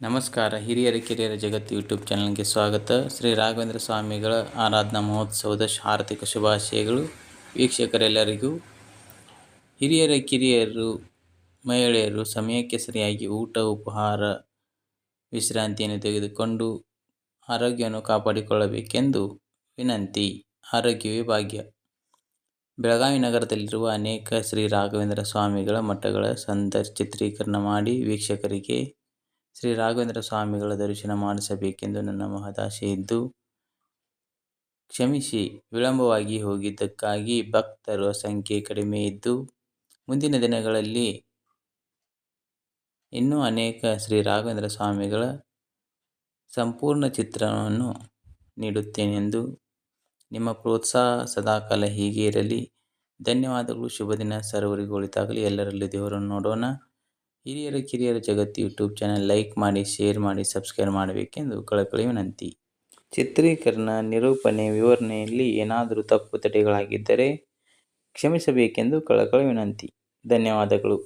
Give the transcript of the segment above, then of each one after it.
ನಮಸ್ಕಾರ, ಹಿರಿಯರ, ಕಿರಿಯರ ಜಗತ್ತು ಯೂಟ್ಯೂಬ್ ಚಾನಲ್ಗೆ ಸ್ವಾಗತ. ಶ್ರೀ ರಾಘವೇಂದ್ರ ಸ್ವಾಮಿಗಳ ಆರಾಧನಾ ಮಹೋತ್ಸವದ ಆರ್ಥಿಕ ಶುಭಾಶಯಗಳು ವೀಕ್ಷಕರೆಲ್ಲರಿಗೂ. ಹಿರಿಯರ, ಕಿರಿಯರು, ಮಹಿಳೆಯರು ಸಮಯಕ್ಕೆ ಸರಿಯಾಗಿ ಊಟ, ಉಪಹಾರ, ವಿಶ್ರಾಂತಿಯನ್ನು ತೆಗೆದುಕೊಂಡು ಆರೋಗ್ಯವನ್ನು ಕಾಪಾಡಿಕೊಳ್ಳಬೇಕೆಂದು ವಿನಂತಿ, ಆರೋಗ್ಯವೇ ಭಾಗ್ಯ. ಬೆಳಗಾವಿ ನಗರದಲ್ಲಿರುವ ಅನೇಕ ಶ್ರೀ ರಾಘವೇಂದ್ರ ಸ್ವಾಮಿಗಳ ಮಠಗಳ ಸಂದರ್ ಚಿತ್ರೀಕರಣ ಮಾಡಿ ವೀಕ್ಷಕರಿಗೆ ಶ್ರೀ ರಾಘವೇಂದ್ರ ಸ್ವಾಮಿಗಳ ದರ್ಶನ ಮಾಡಿಸಬೇಕೆಂದು ನನ್ನ ಮಹದಾಶೆ ಇದ್ದು, ಕ್ಷಮಿಸಿ ವಿಳಂಬವಾಗಿ ಹೋಗಿದ್ದಕ್ಕಾಗಿ ಭಕ್ತರ ಸಂಖ್ಯೆ ಕಡಿಮೆ ಇದ್ದು, ಮುಂದಿನ ದಿನಗಳಲ್ಲಿ ಇನ್ನೂ ಅನೇಕ ಶ್ರೀ ರಾಘವೇಂದ್ರ ಸ್ವಾಮಿಗಳ ಸಂಪೂರ್ಣ ಚಿತ್ರಣವನ್ನು ನೀಡುತ್ತೇನೆಂದು ನಿಮ್ಮ ಪ್ರೋತ್ಸಾಹ ಸದಾಕಾಲ ಹೀಗೆ ಇರಲಿ. ಧನ್ಯವಾದಗಳು. ಶುಭ ದಿನ. ಸರ್ವರಿಗೂ ಒಳಿತಾಗಲಿ. ಎಲ್ಲರಲ್ಲಿ ದೇವರನ್ನು ನೋಡೋಣ. ಹಿರಿಯರ ಕಿರಿಯರ ಜಗತ್ತು ಯೂಟ್ಯೂಬ್ ಚಾನಲ್ ಲೈಕ್ ಮಾಡಿ, ಶೇರ್ ಮಾಡಿ, ಸಬ್ಸ್ಕ್ರೈಬ್ ಮಾಡಬೇಕೆಂದು ಕಳಕಳಿ ವಿನಂತಿ. ಚಿತ್ರೀಕರಣ, ನಿರೂಪಣೆ, ವಿವರಣೆಯಲ್ಲಿ ಏನಾದರೂ ತಪ್ಪು ತಡೆಗಳಾಗಿದ್ದರೆ ಕ್ಷಮಿಸಬೇಕೆಂದು ಕಳಕಳಿ ವಿನಂತಿ. ಧನ್ಯವಾದಗಳು.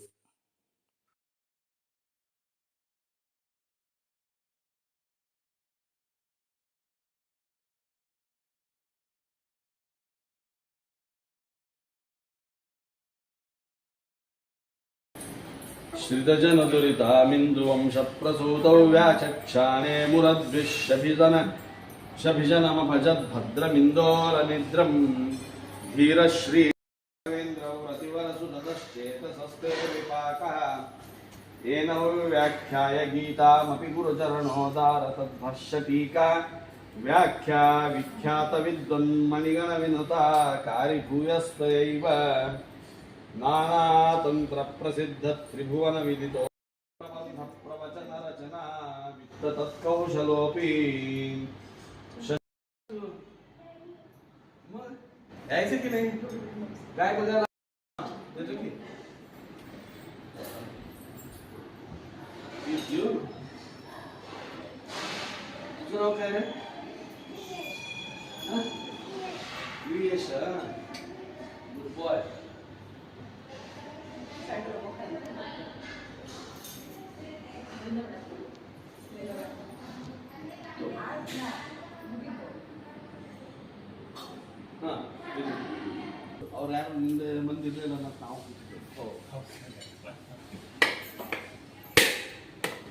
श्रितजनदुरितामिन्दुवंशप्रसूतौ व्याचक्षाणे मुरद्विषभिजन। शभिजनमभजद्भद्रमिन्दोरनिद्रम्। धीरश्री रवीन्द्रौ रतिवरसुततश्चेतसस्ते विपाकः येन व्याख्याय गीतामपि गुरुचरणोदार तद्भर्षटीका व्याख्या विख्यातविद्वन्मणिगणविनुता कारिभूयस्तयैव नानातन्त्रप्रसिद्धत्रिभुवनविदितो। प्रवचनरचना वित्ततत्कौशलोऽपि यायचं की नाही? काय बघायला देतो की. You? तुझं नाव काय रे? ಅವ್ರು ಯಾರು ನಿಂದೆ ಮಂದಿ ಇರಲಿಲ್ಲ ಅಂತ ನಾವು ಕೂತಿದ್ದೇವೆ.